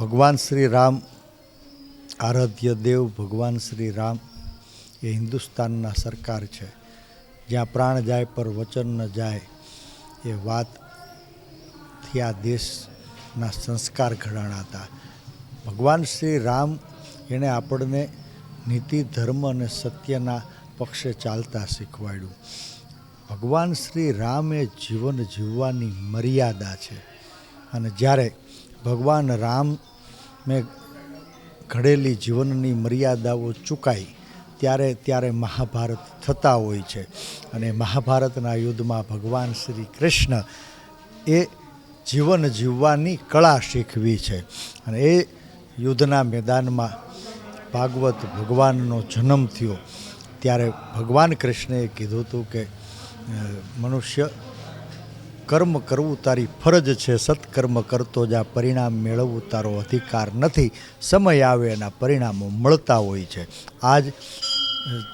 ભગવાન શ્રી રામ, આરાધ્ય દેવ ભગવાન શ્રી રામ, એ હિન્દુસ્તાનના સરકાર છે. જ્યાં પ્રાણ જાય પર વચન ન જાય, એ વાતથી આ દેશના સંસ્કાર ઘડાણા હતા. ભગવાન શ્રી રામ એણે આપણને નીતિ, ધર્મ અને સત્યના પક્ષે ચાલતા શીખવાડ્યું. ભગવાન શ્રી રામ એ જીવન જીવવાની મર્યાદા છે. અને જ્યારે ભગવાન રામ મેં ઘડેલી જીવનની મર્યાદાઓ ચૂકાઈ, ત્યારે ત્યારે મહાભારત થતા હોય છે. અને મહાભારતના યુદ્ધમાં ભગવાન શ્રી કૃષ્ણ એ જીવન જીવવાની કળા શીખવી છે. અને એ યુદ્ધના મેદાનમાં ભાગવત ભગવાનનો જન્મ થયો. ત્યારે ભગવાન કૃષ્ણએ કીધું હતું કે મનુષ્ય કર્મ કરવું તારી ફરજ છે. સત્કર્મ કરતો જ આ પરિણામ મેળવવું તારો અધિકાર નથી. સમય આવે એના પરિણામો મળતા હોય છે. આજ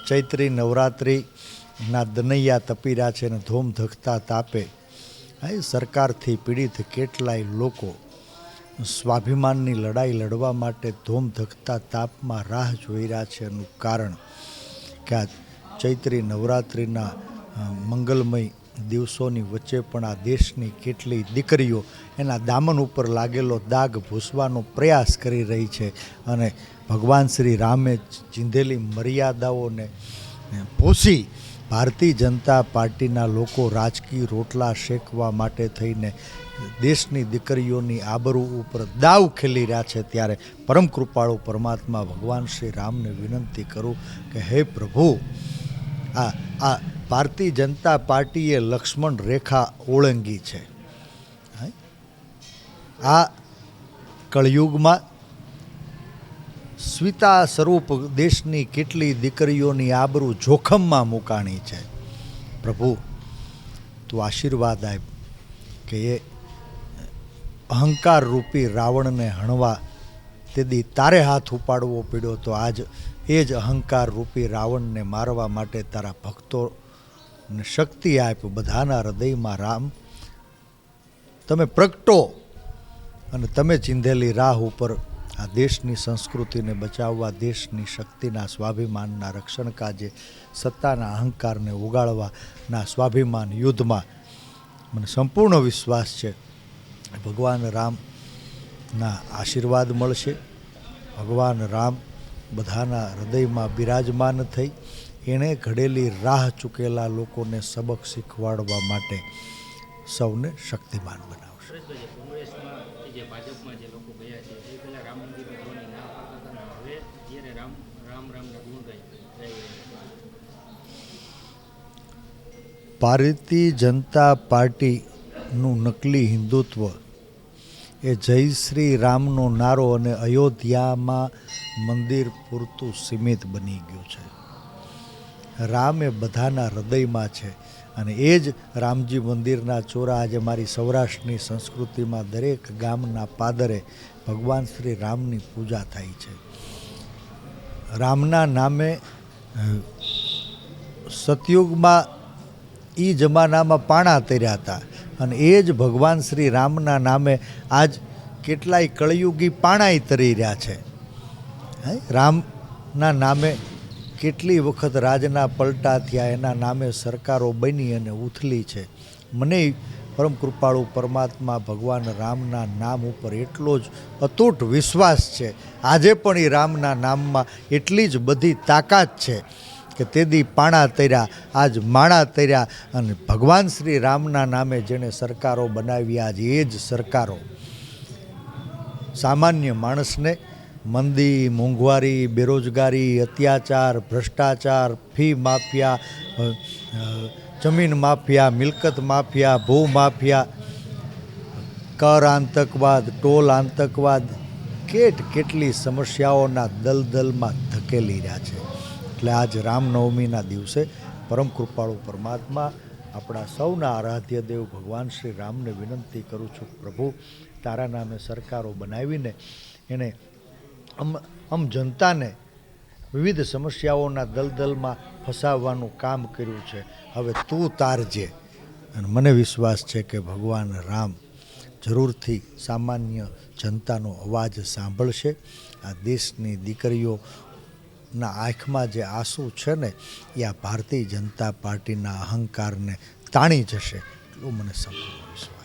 ચૈત્રી નવરાત્રિના દનૈયા તપી રહ્યા છે અને ધોમ ધખતા તાપે એ સરકારથી પીડિત કેટલાય લોકો સ્વાભિમાનની લડાઈ લડવા માટે ધોમ ધખતા તાપમાં રાહ જોઈ રહ્યા છે. એનું કારણ કે આ ચૈત્રી નવરાત્રિના મંગલમય દિવસોની વચ્ચે પણ આ દેશની કેટલી દીકરીઓ એના દામન ઉપર લાગેલો દાગ ભૂસવાનો પ્રયાસ કરી રહી છે અને ભગવાન શ્રી રામે ચીંધેલી મર્યાદાઓને ભૂસી ભારતીય જનતા પાર્ટીના લોકો રાજકીય રોટલા શેકવા માટે થઈને દેશની દીકરીઓની આબરૂ ઉપર દાવ ખેલી રહ્યા છે ત્યારે પરમ કૃપાળુ પરમાત્મા ભગવાન શ્રી રામને વિનંતી કરું કે હે પ્રભુ, આ આ ભારતીય જનતા પાર્ટીએ લક્ષ્મણ રેખા ઓળંગી છે? આ કળયુગમાં સ્વિતા સ્વરૂપ દેશની કેટલી દીકરીઓની આબરૂ જોખમમાં મુકાણી છે પ્રભુ, તું આશીર્વાદ આપ કે એ અહંકાર રૂપી રાવણને હણવા તેદી તારે હાથ ઉપાડવો પડ્યો તો આજ એ જ અહંકાર રૂપી રાવણને મારવા માટે તારા ભક્તોને શક્તિ આપ બધાના હૃદયમાં રામ. તમે પ્રગટો અને તમે ચીંધેલી રાહ ઉપર આ દેશની સંસ્કૃતિને બચાવવા, દેશની શક્તિના સ્વાભિમાનના રક્ષણ કાજે સત્તાના અહંકારને ઉગાડવાના સ્વાભિમાન યુદ્ધમાં મને સંપૂર્ણ વિશ્વાસ છે. ભગવાન રામના આશીર્વાદ મળશે. ભગવાન રામ બધાના હૃદયમાં બિરાજમાન થઈ એણે ઘડેલી રાહ ચૂકેલા લોકોને સબક શીખવાડવા માટે સૌને શક્તિમાન બનાવશે. ભારતીય જનતા પાર્ટીનું નકલી હિન્દુત્વ એ જય શ્રી રામનો નારો અને અયોધ્યામાં મંદિર પૂરતું સીમિત બની ગયું છે રામ એ બધાના હૃદયમાં છે. અને એ જ રામજી મંદિરના ચોરા આજે મારી સૌરાષ્ટ્રની સંસ્કૃતિમાં દરેક ગામના પાદરે ભગવાન શ્રી રામની પૂજા થાય છે. રામના નામે સતયુગમાં એ જમાનામાં પાણા તર્યા હતા. અને એ જ ભગવાન શ્રી રામના નામે આજ કેટલાય કળયુગી પાણાય તરી રહ્યા છે? રામના નામે કેટલી વખત રાજના પલટા થયા, એના નામે સરકારો બની અને ઉથલી છે. મને પરમ કૃપાળુ પરમાત્મા ભગવાન રામના નામ ઉપર એટલો જ અતૂટ વિશ્વાસ છે. આજે પણ એ રામના નામમાં એટલી જ બધી તાકાત છે કે તેદી પાણા તર્યા, આજ માણા તર્યા અને ભગવાન શ્રી રામના નામે જેણે સરકારો બનાવી આજ એ જ સરકારો. સામાન્ય માણસને મંદી, મોંઘવારી, બેરોજગારી, અત્યાચાર, ભ્રષ્ટાચાર, ફી માફિયા જમીન માફિયા, મિલકત માફિયા, ભૂ માફિયા, કર આતંકવાદ, ટોલ આતંકવાદ, કેટ કેટલી સમસ્યાઓના દલદલમાં ધકેલી રહ્યા છે. એટલે આજ રામનવમીના દિવસે પરમ કૃપાળુ પરમાત્મા આપણા સૌના આરાધ્ય દેવ ભગવાન શ્રી રામને વિનંતી કરું છું, પ્રભુ, તારા નામે સરકારો બનાવીને એણે અમ આમ જનતાને વિવિધ સમસ્યાઓના દલદલમાં ફસાવવાનું કામ કર્યું છે. હવે તું તારજે. અને મને વિશ્વાસ છે કે ભગવાન રામ જરૂરથી સામાન્ય જનતાનો અવાજ સાંભળશે. આ દેશની દીકરીઓના આંખમાં જે આંસુ છે ને, એ આ ભારતીય જનતા પાર્ટીના અહંકારને તાણી જશે. એટલું મને સંપૂર્ણ વિશ્વાસ